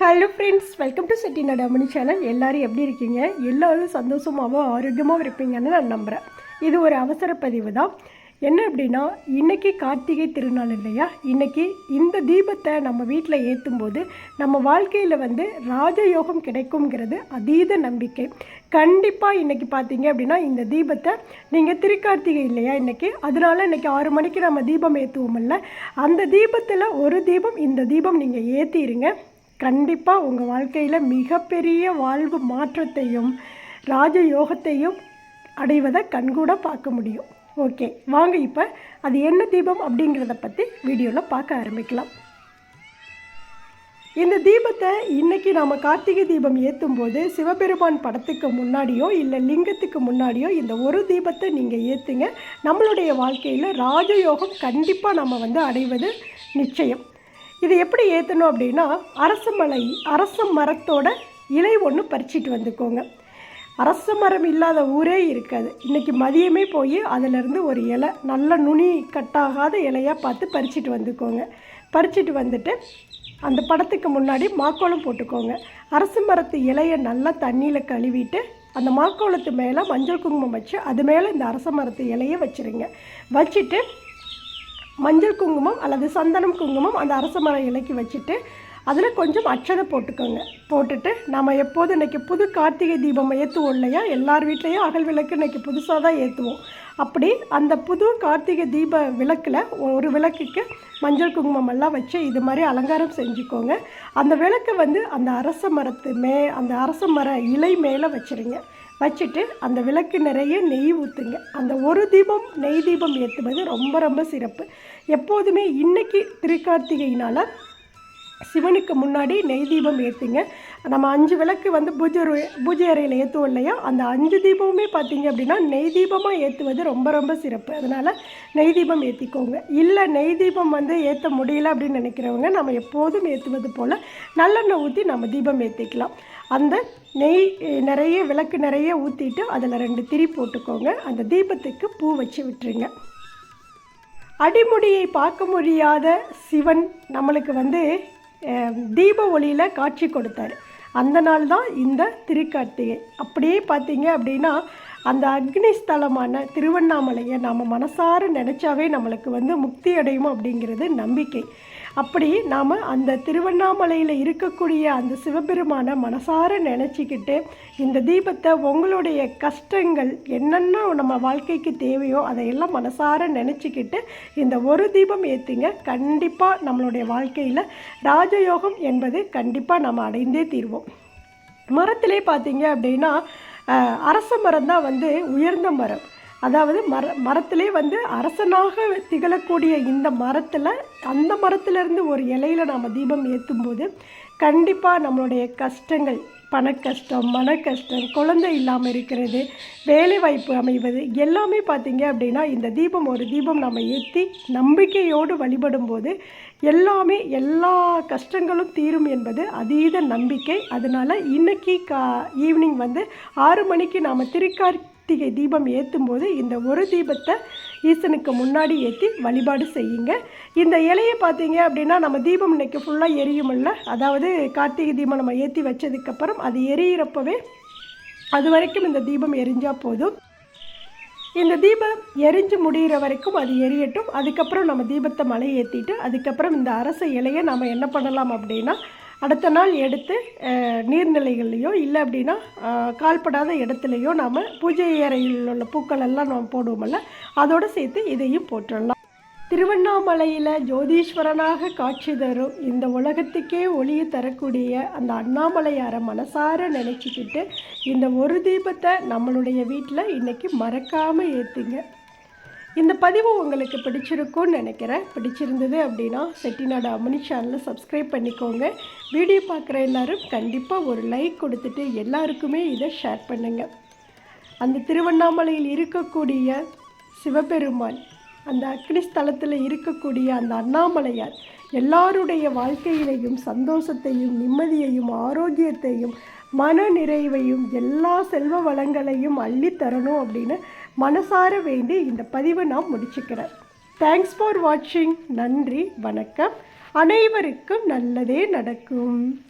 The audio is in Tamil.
Hello friends welcome to Chetti Nadamani channel எல்லோரும் எப்படி இருக்கீங்க? எல்லோரும் சந்தோஷமாகவும் ஆரோக்கியமாகவும் இருப்பீங்கன்னு நான் நம்புகிறேன் இது ஒரு அவசர பதிவு தான். என்ன அப்படின்னா இன்றைக்கி கார்த்திகை திருநாள் இல்லையா? இன்றைக்கி இந்த தீபத்தை நம்ம வீட்டில் ஏற்றும் போது நம்ம வாழ்க்கையில் வந்து ராஜயோகம் கிடைக்குங்கிறது அதீத நம்பிக்கை. கண்டிப்பாக இன்றைக்கி பார்த்தீங்க அப்படின்னா இந்த தீபத்தை நீங்கள் திருக்கார்த்திகை இல்லையா இன்றைக்கி அதனால் இன்றைக்கி ஆறு மணிக்கு நம்ம தீபம் ஏற்றுவோம்ல அந்த தீபத்தில் ஒரு தீபம் இந்த தீபம் நீங்கள் ஏற்றிடுங்க கண்டிப்பாக உங்கள் வாழ்க்கையில் மிகப்பெரிய வாழ்வு மாற்றத்தையும் ராஜயோகத்தையும் அடைவதை கண்கூட பார்க்க முடியும். ஓகே வாங்க இப்போ அது என்ன தீபம் அப்படிங்கிறத பற்றி வீடியோவில் பார்க்க ஆரம்பிக்கலாம். இந்த தீபத்தை இன்றைக்கி நாம் கார்த்திகை தீபம் ஏற்றும் போது சிவபெருமான் படத்துக்கு முன்னாடியோ இல்லை லிங்கத்துக்கு முன்னாடியோ இந்த ஒரு தீபத்தை நீங்கள் ஏற்றுங்க நம்மளுடைய வாழ்க்கையில் ராஜயோகம் கண்டிப்பாக நம்ம வந்து அடைவது நிச்சயம். இது எப்படி ஏற்றணும் அப்படின்னா அரச மலை அரச மரத்தோட இலை ஒன்று பறிச்சிட்டு வந்துக்கோங்க. அரச மரம் இல்லாத ஊரே இருக்காது. இன்றைக்கி மதியமே போய் அதிலிருந்து ஒரு இலை நல்ல நுனி கட்டாகாத இலையாக பார்த்து பறிச்சிட்டு வந்துக்கோங்க. பறிச்சிட்டு வந்துட்டு அந்த படத்துக்கு முன்னாடி மாக்கோளம் போட்டுக்கோங்க. அரசு மரத்து இலையை நல்லா தண்ணியில் கழுவிட்டு அந்த மாக்கோளத்து மேலே மஞ்சள் குங்குமம் வச்சு அது மேலே இந்த அரச மரத்து இலையை வச்சுருங்க. வச்சுட்டு மஞ்சள் குங்குமம் அல்லது சந்தனம் குங்குமம் அந்த அரச மர இலைக்கு வச்சுட்டு அதில் கொஞ்சம் அச்சதை போட்டுக்கோங்க. போட்டுட்டு நம்ம எப்போதும் இன்றைக்கி புது கார்த்திகை தீபம் ஏற்றுவோம் இல்லையா? எல்லார் வீட்லேயும் அகல் விளக்கு இன்றைக்கி புதுசாக தான் ஏற்றுவோம் அப்படி அந்த புது கார்த்திகை தீப விளக்கில் ஒரு விளக்குக்கு மஞ்சள் குங்குமம் எல்லாம் வச்சு இது மாதிரி அலங்காரம் செஞ்சுக்கோங்க. அந்த விளக்கை வந்து அந்த அரச மரத்து மே அந்த அரச மர இலை மேலே வச்சுருங்க. வச்சுட்டு அந்த விளக்கு நிறைய நெய் ஊற்றுங்க அந்த ஒரு தீபம் நெய் தீபம் ஏற்றுவது ரொம்ப ரொம்ப சிறப்பு. எப்போதுமே இன்னைக்கு திருக்கார்த்திகையினால் சிவனுக்கு முன்னாடி நெய் தீபம் ஏற்றுங்க நம்ம அஞ்சு விளக்கு வந்து பூஜை பூஜை அறையில் ஏற்றுவோம் இல்லையா? அந்த அஞ்சு தீபமுமே பார்த்தீங்க அப்படின்னா நெய் தீபமாக ஏற்றுவது ரொம்ப ரொம்ப சிறப்பு. அதனால் நெய் தீபம் ஏற்றிக்கோங்க இல்லை நெய் தீபம் வந்து ஏற்ற முடியல அப்படின்னு நினைக்கிறவங்க நம்ம எப்போதும் ஏற்றுவது போல் நல்லெண்ணெய் ஊற்றி நம்ம தீபம் ஏற்றிக்கலாம் அந்த நெய் நிறைய விளக்கு நிறைய ஊற்றிட்டு அதில் ரெண்டு திரி போட்டுக்கோங்க. அந்த தீபத்துக்கு பூ வச்சு விட்டுருங்க. அடிமுடியை பார்க்க முடியாத சிவன் நம்மளுக்கு வந்து தீப ஒளியில் காட்சி கொடுத்தாரு. அந்த நாள் தான் இந்த திருக்கார்த்திகை. அப்படியே பார்த்தீங்க அப்படின்னா அந்த அக்னி ஸ்தலமான திருவண்ணாமலையை நாம் மனசார நினச்சாவே நம்மளுக்கு வந்து முக்தி அடையும் அப்படிங்கிறது நம்பிக்கை. அப்படி நாம் அந்த திருவண்ணாமலையில் இருக்கக்கூடிய அந்த சிவபெருமானை மனசார நினச்சிக்கிட்டு இந்த தீபத்தை உங்களுடைய கஷ்டங்கள் என்னென்ன நம்ம வாழ்க்கைக்கு தேவையோ அதையெல்லாம் மனசார நினச்சிக்கிட்டு இந்த ஒரு தீபம் ஏற்றுங்க கண்டிப்பாக நம்மளுடைய வாழ்க்கையில் ராஜயோகம் என்பது கண்டிப்பாக நம்ம அடைந்தே தீர்வோம். மரத்திலே பார்த்தீங்க அப்படின்னா அரச மரம் தான் வந்து உயர்ந்த மரம். அதாவது மர மரத்திலே வந்து அரசனாக திகழக்கூடிய இந்த மரத்தில் அந்த மரத்திலிருந்து ஒரு இலையில் நாம் தீபம் ஏற்றும்போது கண்டிப்பாக நம்மளுடைய கஷ்டங்கள் பண கஷ்டம் மன கஷ்டம் குழந்தை இல்லாமல் இருக்கிறது வேலை வாய்ப்பு அமைவது எல்லாமே பார்த்தீங்க அப்படின்னா இந்த தீபம் ஒரு தீபம் நம்ம ஏற்றி நம்பிக்கையோடு வழிபடும்போது எல்லாமே எல்லா கஷ்டங்களும் தீரும் என்பது அதீத நம்பிக்கை. அதனால் இன்னைக்கு கா ஈவினிங் வந்து ஆறு மணிக்கு நாம் திருக்கார் கார்த்திகை தீபம் ஏற்றும் போது இந்த ஒரு தீபத்தை ஈசனுக்கு முன்னாடி ஏற்றி வழிபாடு செய்யுங்க. இந்த இலையை பார்த்தீங்க அப்படின்னா நம்ம தீபம் இன்னைக்கு ஃபுல்லாக எரியுமில்ல. அதாவது கார்த்திகை தீபம் நம்ம ஏற்றி வச்சதுக்கப்புறம் அது எரியிறப்பவே அது வரைக்கும் இந்த தீபம் எரிஞ்சால் போதும். இந்த தீபம் எரிஞ்சு முடிகிற வரைக்கும் அது எரியட்டும். அதுக்கப்புறம் நம்ம தீபத்தை மலை ஏற்றிட்டு அதுக்கப்புறம் இந்த அரச இலையை நம்ம என்ன பண்ணலாம் அப்படின்னா அடுத்த நாள் எடுத்து நீர்நிலைகள்லையோ இல்லை அப்படின்னா கால்படாத இடத்துலையோ நாம் பூஜை அறையில் உள்ள பூக்கள் எல்லாம் நம்ம போடுவோமல்ல அதோடு சேர்த்து இதையும் போட்டுடலாம் திருவண்ணாமலையில் ஜோதீஸ்வரனாக காட்சி தரும் இந்த உலகத்துக்கே ஒளியை தரக்கூடிய அந்த அண்ணாமலையாரை மனசார நினச்சிக்கிட்டு இந்த ஒரு தீபத்தை நம்மளுடைய வீட்டில் இன்றைக்கி மறக்காமல் ஏற்றுங்க இந்த பதிவு உங்களுக்கு பிடிச்சிருக்கும்னு நினைக்கிறேன். பிடிச்சிருந்தது அப்படின்னா செட்டிநாடு அம்மனி சேனலை சப்ஸ்கிரைப் பண்ணிக்கோங்க. வீடியோ பார்க்குற எல்லோரும் கண்டிப்பாக ஒரு லைக் கொடுத்துட்டு எல்லாருக்குமே இதை ஷேர் பண்ணுங்கள் அந்த திருவண்ணாமலையில் இருக்கக்கூடிய சிவபெருமான் அந்த அக்னி ஸ்தலத்தில் இருக்கக்கூடிய அந்த அண்ணாமலையார் எல்லாருடைய வாழ்க்கையிலையும் சந்தோஷத்தையும் நிம்மதியையும் ஆரோக்கியத்தையும் மன நிறைவையும் எல்லா செல்வ வளங்களையும் அள்ளித்தரணும் அப்படின்னு மனசார வேண்டி இந்த பதிவை நான் முடிச்சுக்கிறேன். தேங்க்ஸ் ஃபார் வாட்சிங் நன்றி வணக்கம். அனைவருக்கும் நல்லதே நடக்கும்.